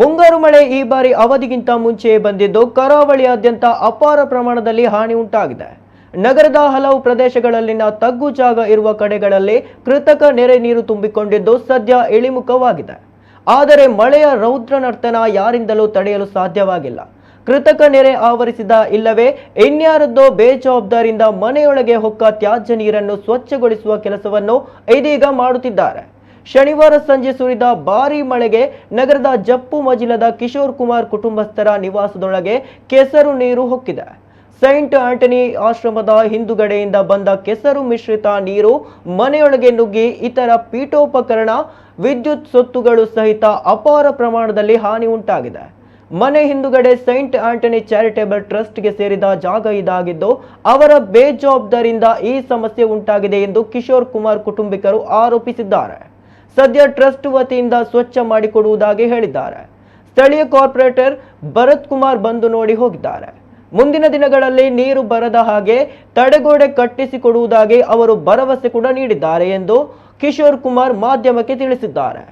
ಮುಂಗಾರು ಮಳೆ ಈ ಬಾರಿ ಅವಧಿಗಿಂತ ಮುಂಚೆಯೇ ಬಂದಿದ್ದು, ಕರಾವಳಿಯಾದ್ಯಂತ ಅಪಾರ ಪ್ರಮಾಣದಲ್ಲಿ ಹಾನಿ ಉಂಟಾಗಿದೆ. ನಗರದ ಹಲವು ಪ್ರದೇಶಗಳಲ್ಲಿನ ತಗ್ಗು ಜಾಗ ಇರುವ ಕಡೆಗಳಲ್ಲಿ ಕೃತಕ ನೆರೆ ನೀರು ತುಂಬಿಕೊಂಡಿದ್ದು, ಸದ್ಯ ಇಳಿಮುಖವಾಗಿದೆ. ಆದರೆ ಮಳೆಯ ರೌದ್ರ ನರ್ತನ ಯಾರಿಂದಲೂ ತಡೆಯಲು ಸಾಧ್ಯವಾಗಿಲ್ಲ. ಕೃತಕ ನೆರೆ ಆವರಿಸಿದ ಇಲ್ಲವೇ, ಇನ್ಯಾರದ್ದೋ ಬೇಜವಾಬ್ದಾರಿಯಿಂದ ಮನೆಯೊಳಗೆ ಹೊಕ್ಕ ತ್ಯಾಜ್ಯ ನೀರನ್ನು ಸ್ವಚ್ಛಗೊಳಿಸುವ ಕೆಲಸವನ್ನು ಇದೀಗ ಮಾಡುತ್ತಿದ್ದಾರೆ. ಶನಿವಾರ ಸಂಜೆ ಸುರಿದ ಭಾರೀ ಮಳೆಗೆ ನಗರದ ಜಪ್ಪು ಮಜಿಲದ ಕಿಶೋರ್ ಕುಮಾರ್ ಕುಟುಂಬಸ್ಥರ ನಿವಾಸದೊಳಗೆ ಕೆಸರು ನೀರು ಹೊಕ್ಕಿದೆ. ಸೈಂಟ್ ಆಂಟನಿ ಆಶ್ರಮದ ಹಿಂದುಗಡೆಯಿಂದ ಬಂದ ಕೆಸರು ಮಿಶ್ರಿತ ನೀರು ಮನೆಯೊಳಗೆ ನುಗ್ಗಿ ಇತರ ಪೀಠೋಪಕರಣ, ವಿದ್ಯುತ್ ಸೊತ್ತುಗಳು ಸಹಿತ ಅಪಾರ ಪ್ರಮಾಣದಲ್ಲಿ ಹಾನಿ ಉಂಟಾಗಿದೆ. ಮನೆ ಹಿಂದುಗಡೆ ಸೈಂಟ್ ಆಂಟನಿ ಚಾರಿಟೇಬಲ್ ಟ್ರಸ್ಟ್ಗೆ ಸೇರಿದ ಜಾಗ ಇದಾಗಿದ್ದು, ಅವರ ಬೇಜವಾಬ್ದಾರಿಯಿಂದ ಈ ಸಮಸ್ಯೆ ಉಂಟಾಗಿದೆ ಎಂದು ಕಿಶೋರ್ ಕುಮಾರ್ ಕುಟುಂಬಿಕರು ಆರೋಪಿಸಿದ್ದಾರೆ. ಸದ್ಯ ಟ್ರಸ್ಟ್ ವತಿಯಿಂದ ಸ್ವಚ್ಛ ಮಾಡಿಕೊಡುವುದಾಗಿ ಹೇಳಿದ್ದಾರೆ. ಸ್ಥಳೀಯ ಕಾರ್ಪೊರೇಟರ್ ಭರತ್ ಕುಮಾರ್ ಬಂದು ನೋಡಿ ಹೋಗಿದ್ದಾರೆ. ಮುಂದಿನ ದಿನಗಳಲ್ಲಿ ನೀರು ಬರದ ಹಾಗೆ ತಡೆಗೋಡೆ ಕಟ್ಟಿಸಿಕೊಡುವುದಾಗಿ ಅವರು ಭರವಸೆ ಕೂಡ ನೀಡಿದ್ದಾರೆ ಎಂದು ಕಿಶೋರ್ ಕುಮಾರ್ ಮಾಧ್ಯಮಕ್ಕೆ ತಿಳಿಸಿದ್ದಾರೆ.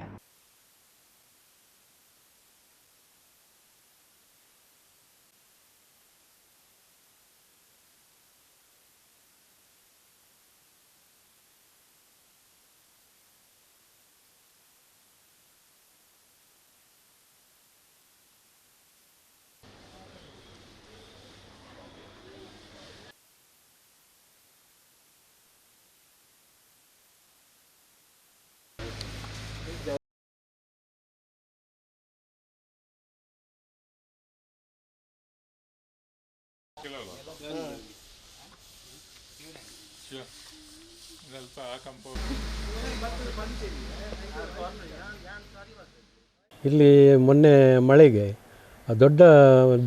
ಇಲ್ಲಿ ಮೊನ್ನೆ ಮಳೆಗೆ ದೊಡ್ಡ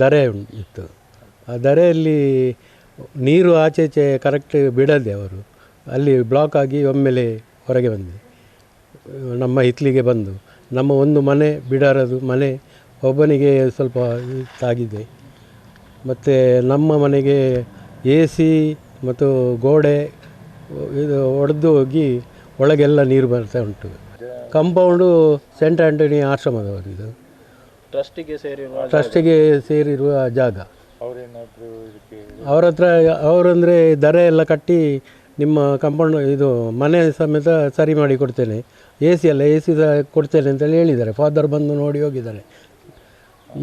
ದರೆ ಇತ್ತು ಆ ದರೆಯಲ್ಲಿ ನೀರು ಆಚೆ ಈಚೆ ಕರೆಕ್ಟ್ ಬಿಡದೆ ಅವರು. ಅಲ್ಲಿ ಬ್ಲಾಕ್ ಆಗಿ ಒಮ್ಮೆಲೆ ಹೊರಗೆ ಬಂದೆ. ನಮ್ಮ ಹಿತ್ಲಿಗೆ ಬಂದು. ನಮ್ಮ ಒಂದು ಮನೆ, ಬಿಡಾರದು ಮನೆ, ಒಬ್ಬನಿಗೆ ಸ್ವಲ್ಪ ತಾಗಿದೆ ಮತ್ತು ನಮ್ಮ ಮನೆಗೆ ಎ ಸಿ ಮತ್ತು ಗೋಡೆ ಇದು ಒಡೆದು ಹೋಗಿ ಒಳಗೆಲ್ಲ ನೀರು ಬರ್ತಾ ಉಂಟು. ಕಂಪೌಂಡು ಸೆಂಟ್ ಆ್ಯಂಟನಿ ಆಶ್ರಮದವರು ಇದು. ಟ್ರಸ್ಟಿಗೆ ಸೇರಿರುವ ಟ್ರಸ್ಟಿಗೆ ಸೇರಿರುವ ಜಾಗ. ಅವ್ರ ಹತ್ರ ಅವರಂದರೆ ದರ ಎಲ್ಲ ಕಟ್ಟಿ ನಿಮ್ಮ ಕಂಪೌಂಡ್ ಇದು ಮನೆ ಸಮೇತ ಸರಿ ಮಾಡಿ ಕೊಡ್ತೇನೆ. ಎ ಸಿ ಅಲ್ಲ ಎ ಸಿ ಸಹ ಕೊಡ್ತೇನೆ ಅಂತೇಳಿ ಹೇಳಿದ್ದಾರೆ. ಫಾದರ್ ಬಂದು ನೋಡಿ ಹೋಗಿದ್ದಾರೆ.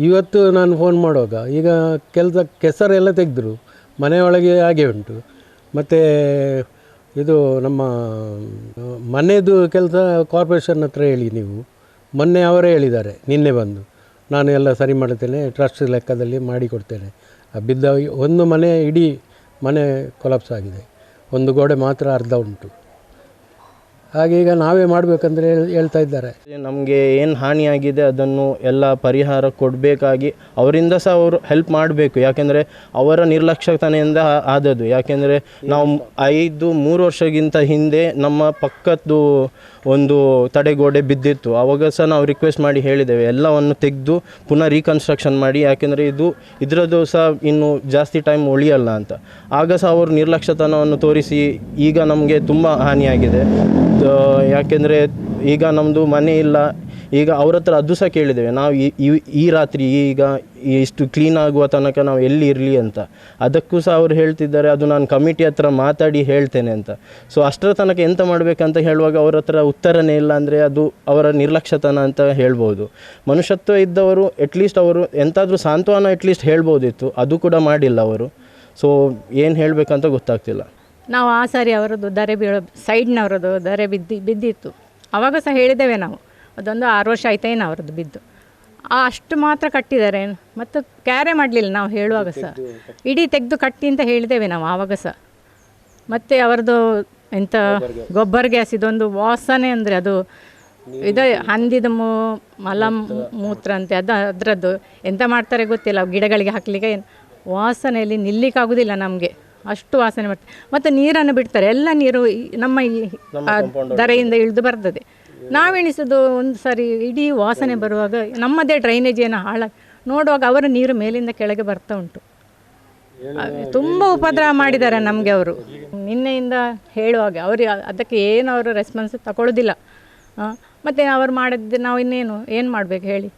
ಇವತ್ತು ನಾನು ಫೋನ್ ಮಾಡುವಾಗ, ಈಗ ಕೆಲಸ ಕೆಸರೆಲ್ಲ ತೆಗೆದ್ರು ಮನೆಯೊಳಗೆ ಹಾಗೆ ಉಂಟು. ಮತ್ತು ಇದು ನಮ್ಮ ಮನೆಯದು ಕೆಲಸ ಕಾರ್ಪೊರೇಷನ್ ಹತ್ರ ಹೇಳಿ ನೀವು. ಮೊನ್ನೆ ಅವರೇ ಹೇಳಿದ್ದಾರೆ, ನಿನ್ನೆ ಬಂದು. ನಾನು ಎಲ್ಲ ಸರಿ ಮಾಡುತ್ತೇನೆ ಟ್ರಸ್ಟ್ ಲೆಕ್ಕದಲ್ಲಿ ಮಾಡಿಕೊಡ್ತೇನೆ. ಬಿದ್ದ ಒಂದು ಮನೆ, ಇಡೀ ಮನೆ ಕೊಲಾಪ್ಸ್ ಆಗಿದೆ. ಒಂದು ಗೋಡೆ ಮಾತ್ರ ಅರ್ಧ ಉಂಟು. ಹಾಗೆ ಈಗ ನಾವೇ ಮಾಡಬೇಕಂದ್ರೆ ಹೇಳ್ತಾ ಇದ್ದಾರೆ. ನಮಗೆ ಏನು ಹಾನಿಯಾಗಿದೆ ಅದನ್ನು ಎಲ್ಲ ಪರಿಹಾರ ಕೊಡಬೇಕಾಗಿ ಅವರಿಂದ ಸಹ ಅವರು ಹೆಲ್ಪ್ ಮಾಡಬೇಕು. ಯಾಕೆಂದರೆ ಅವರ ನಿರ್ಲಕ್ಷ್ಯತನೆಯಿಂದ ಆದದ್ದು. ಯಾಕೆಂದರೆ ನಾವು ಐದು, ಮೂರು ವರ್ಷಕ್ಕಿಂತ ಹಿಂದೆ ನಮ್ಮ ಪಕ್ಕದ್ದು ಒಂದು ತಡೆಗೋಡೆ ಬಿದ್ದಿತ್ತು. ಆವಾಗ ಸಹ ನಾವು ರಿಕ್ವೆಸ್ಟ್ ಮಾಡಿ ಹೇಳಿದ್ದೇವೆ. ಎಲ್ಲವನ್ನು ತೆಗೆದು ಪುನಃ ರೀಕನ್ಸ್ಟ್ರಕ್ಷನ್ ಮಾಡಿ. ಯಾಕೆಂದರೆ ಇದು, ಇದರದ್ದು ಸಹ ಇನ್ನು ಜಾಸ್ತಿ ಟೈಮ್ ಉಳಿಯಲ್ಲ ಅಂತ. ಆಗ ಸಹ ಅವರು ನಿರ್ಲಕ್ಷ್ಯತನವನ್ನು ತೋರಿಸಿ ಈಗ ನಮಗೆ ತುಂಬ ಹಾನಿಯಾಗಿದೆ. ಯಾಕೆಂದರೆ ಈಗ ನಮ್ಮದು ಮನೆ ಇಲ್ಲ. ಈಗ ಅವ್ರ ಹತ್ರ ಅದು ಸಹ ಕೇಳಿದ್ದೇವೆ. ನಾವು ಈ- ಈ- ರಾತ್ರಿ ಈಗ ಇಷ್ಟು ಕ್ಲೀನ್ ಆಗುವ ತನಕ ನಾವು ಎಲ್ಲಿ ಇರಲಿ ಅಂತ. ಅದಕ್ಕೂ ಸಹ ಅವ್ರು ಹೇಳ್ತಿದ್ದಾರೆ, ಅದು ನಾನು ಕಮಿಟಿ ಹತ್ರ ಮಾತಾಡಿ ಹೇಳ್ತೇನೆ ಅಂತ. ಸೊ ಅಷ್ಟರ ತನಕ ಎಂತ ಮಾಡಬೇಕಂತ ಹೇಳುವಾಗ ಅವ್ರ ಹತ್ರ ಉತ್ತರನೇ ಇಲ್ಲ ಅಂದರೆ ಅದು ಅವರ ನಿರ್ಲಕ್ಷ್ಯತನ ಅಂತ ಹೇಳ್ಬೋದು. ಮನುಷ್ಯತ್ವ ಇದ್ದವರು ಅಟ್ಲೀಸ್ಟ್ ಅವರು ಎಂತಾದರೂ ಸಾಂತ್ವನ ಅಟ್ಲೀಸ್ಟ್ ಹೇಳ್ಬೋದಿತ್ತು. ಅದು ಕೂಡ ಮಾಡಿಲ್ಲ ಅವರು. ಸೊ ಏನು ಹೇಳಬೇಕಂತ ಗೊತ್ತಾಗ್ತಿಲ್ಲ. ನಾವು ಆ ಸಾರಿ ಅವರದ್ದು ದರೆ ಬೀಳೋ ಸೈಡ್ನವರದ್ದು ದರೆ ಬಿದ್ದು ಬಿದ್ದಿತ್ತು. ಆವಾಗ ಸಹ ಹೇಳಿದ್ದೇವೆ ನಾವು. ಅದೊಂದು ಆರು ವರ್ಷ ಆಯ್ತೇನು ಅವರದ್ದು ಬಿದ್ದು. ಆ ಅಷ್ಟು ಮಾತ್ರ ಕಟ್ಟಿದ್ದಾರೆ. ಮತ್ತು ಕ್ಯಾರೆ ಮಾಡಲಿಲ್ಲ ನಾವು ಹೇಳುವಾಗ ಸಹ. ಇಡೀ ತೆಗೆದು ಕಟ್ಟಿ ಅಂತ ಹೇಳಿದ್ದೇವೆ ನಾವು ಆವಾಗ ಸಹ. ಮತ್ತು ಅವರದ್ದು ಎಂಥ ಗೊಬ್ಬರ ಗ್ಯಾಸ್ ಇದೊಂದು ವಾಸನೆ ಅಂದರೆ ಅದು ಇದು ಹಂದಿದ ಮೂ ಮಲ ಮೂತ್ರ ಅಂತೆ ಅದು ಅದರದ್ದು. ಎಂತ ಮಾಡ್ತಾರೆ ಗೊತ್ತಿಲ್ಲ. ಗಿಡಗಳಿಗೆ ಹಾಕಲಿಕ್ಕೆ ಏನು? ವಾಸನೆಯಲ್ಲಿ ನಿಲ್ಲಿಕ್ಕಾಗೋದಿಲ್ಲ ನಮಗೆ. ಅಷ್ಟು ವಾಸನೆ ಬರ್ತದೆ ಮತ್ತೆ ನೀರನ್ನು ಬಿಡ್ತಾರೆ. ಎಲ್ಲ ನೀರು ಈ ನಮ್ಮ ಈ ಆ ದರೆಯಿಂದ ಇಳಿದು ಬರ್ತದೆ. ನಾವೆಣಿಸೋದು ಒಂದು ಸಾರಿ ಇಡೀ ವಾಸನೆ ಬರುವಾಗ ನಮ್ಮದೇ ಡ್ರೈನೇಜ್ ಏನೋ ಹಾಳ ನೋಡುವಾಗ ಅವರ ನೀರು ಮೇಲಿಂದ ಕೆಳಗೆ ಬರ್ತಾ ಉಂಟು. ತುಂಬ ಉಪದ್ರವ ಮಾಡಿದ್ದಾರೆ ನಮಗೆ ಅವರು. ನಿನ್ನೆಯಿಂದ ಹೇಳುವಾಗ ಅವರು ಅದಕ್ಕೆ ಏನು ಅವರು ರೆಸ್ಪಾನ್ಸ್ ತಗೊಳ್ಳೋದಿಲ್ಲ ಮತ್ತು ಅವ್ರು ಮಾಡಿದ್ದು ನಾವು ಇನ್ನೇನು ಏನು ಮಾಡಬೇಕು ಹೇಳಿ?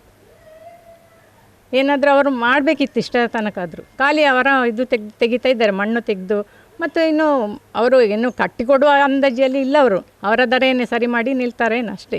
ಏನಾದರೂ ಅವರು ಮಾಡಬೇಕಿತ್ತು ಇಷ್ಟ ತನಕಾದರೂ. ಖಾಲಿ ಅವರ ಇದು ತೆಗ್, ತೆಗಿತಾ ಇದ್ದಾರೆ, ಮಣ್ಣು ತೆಗೆದು. ಮತ್ತು ಇನ್ನು ಅವರು ಏನು ಕಟ್ಟಿಕೊಡುವ ಅಂದಾಜಿಯಲ್ಲಿ ಇಲ್ಲ ಅವರು. ಅವರ ದರೇನೆ ಸರಿ ಮಾಡಿ ನಿಲ್ತಾರೇನು ಅಷ್ಟೇ.